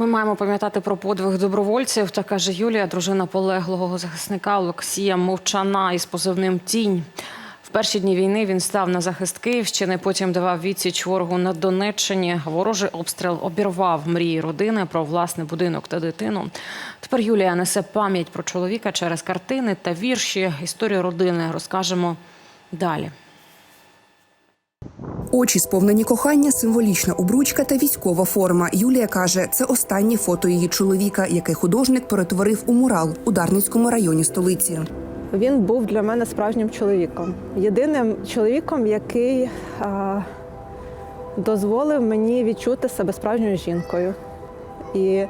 Ми маємо пам'ятати про подвиг добровольців. Та каже Юлія, дружина полеглого захисника Олексія Мовчана із позивним Тінь. В перші дні війни він став на захист Київщини. Потім давав відсіч ворогу на Донеччині. Ворожий обстріл обірвав мрії родини про власний будинок та дитину. Тепер Юлія несе пам'ять про чоловіка через картини та вірші. Історію родини розкажемо далі. Очі сповнені кохання, символічна обручка та військова форма. Юлія каже, це останнє фото її чоловіка, яке художник перетворив у мурал у Дарницькому районі столиці. Він був для мене справжнім чоловіком. Єдиним чоловіком, який а, дозволив мені відчути себе справжньою жінкою. І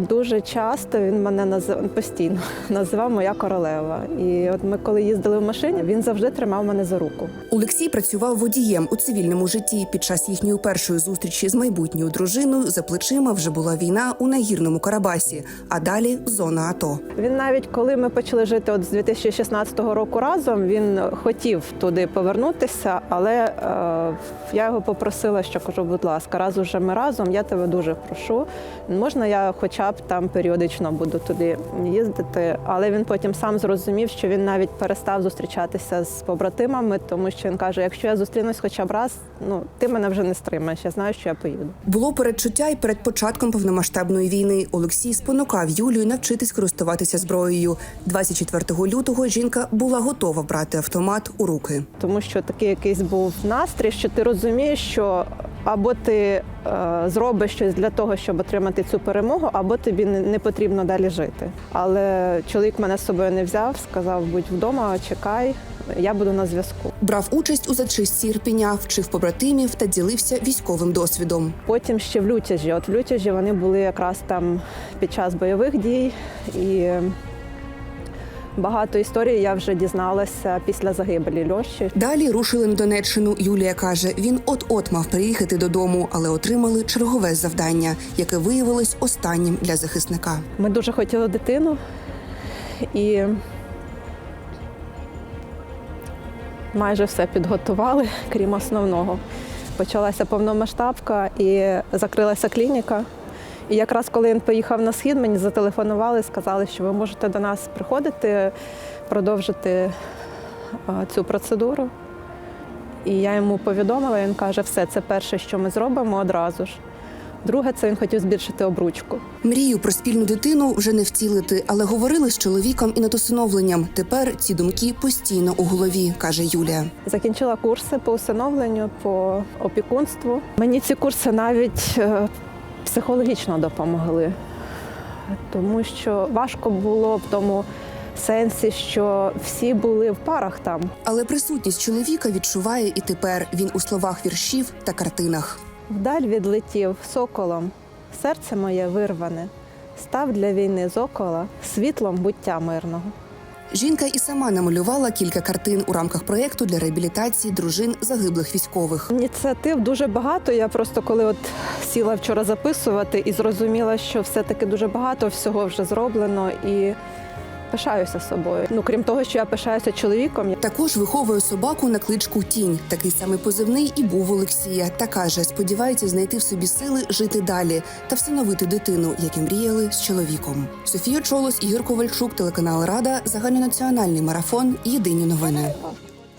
дуже часто він мене назив... постійно називав моя королева. І от ми, коли їздили в машині, він завжди тримав мене за руку. Олексій працював водієм у цивільному житті. Під час їхньої першої зустрічі з майбутньою дружиною за плечима вже була війна у нагірному Карабасі, а далі зона АТО. Він навіть коли ми почали жити от з 2016 року разом, він хотів туди повернутися, але е, я його попросила, що кажу, будь ласка, раз уже ми разом, я тебе дуже прошу. Можна я хоча б там періодично буду туди їздити? Але він потім сам зрозумів, що він навіть перестав зустрічатися з побратимами, тому що він каже: якщо я зустрінусь хоча б раз, ну ти мене вже не стримаєш. Я знаю, що я поїду. Було передчуття і перед початком повномасштабної війни. Олексій спонукав Юлію навчитись користуватися зброєю. 24 лютого жінка була готова брати автомат у руки. тому що такий якийсь був настрій, що ти розумієш, що або ти е, зробиш щось для того, щоб отримати цю перемогу, або тобі не, не потрібно далі жити. Але чоловік мене з собою не взяв, сказав: будь вдома, чекай, я буду на зв'язку. Брав участь у зачистці Ірпіня, вчив побратимів та ділився військовим досвідом. Потім ще в лютяжі. От в лютяжі вони були якраз там під час бойових дій і. Багато історій я вже дізналася після загибелі Льоші. Далі рушили на Донеччину. Юлія каже, він от-от мав приїхати додому, але отримали чергове завдання, яке виявилось останнім для захисника. Ми дуже хотіли дитину і майже все підготували, крім основного. Почалася повномасштабка і закрилася клініка. І якраз коли він поїхав на схід, мені зателефонували, сказали, що ви можете до нас приходити, продовжити цю процедуру. І я йому повідомила, він каже, все, це перше, що ми зробимо одразу ж. Друге, це він хотів збільшити обручку. Мрію про спільну дитину вже не втілити, але говорили з чоловіком і над усиновленням. Тепер ці думки постійно у голові, каже Юлія. Закінчила курси по усиновленню, по опікунству. Мені ці курси навіть е, психологічно допомогли, тому що важко було в тому сенсі, що всі були в парах там. Але присутність чоловіка відчуває і тепер. Він у словах віршів та картинах. Вдаль відлетів соколом, серце моє вирване, став для війни зокола світлом буття мирного. Жінка і сама намалювала кілька картин у рамках проєкту для реабілітації дружин загиблих військових. Ініціатив дуже багато. Я просто коли от сіла вчора записувати і зрозуміла, що все-таки дуже багато всього вже зроблено і пишаюся собою. Ну крім того, що я пишаюся чоловіком, Також виховує собаку на кличку Тінь. Такий самий позивний і був Олексія. Та каже, сподівається знайти в собі сили жити далі та всиновити дитину, як і мріяли з чоловіком. Софія Чолос, Ігор Ковальчук, телеканал Рада, загальнонаціональний марафон. Єдині новини.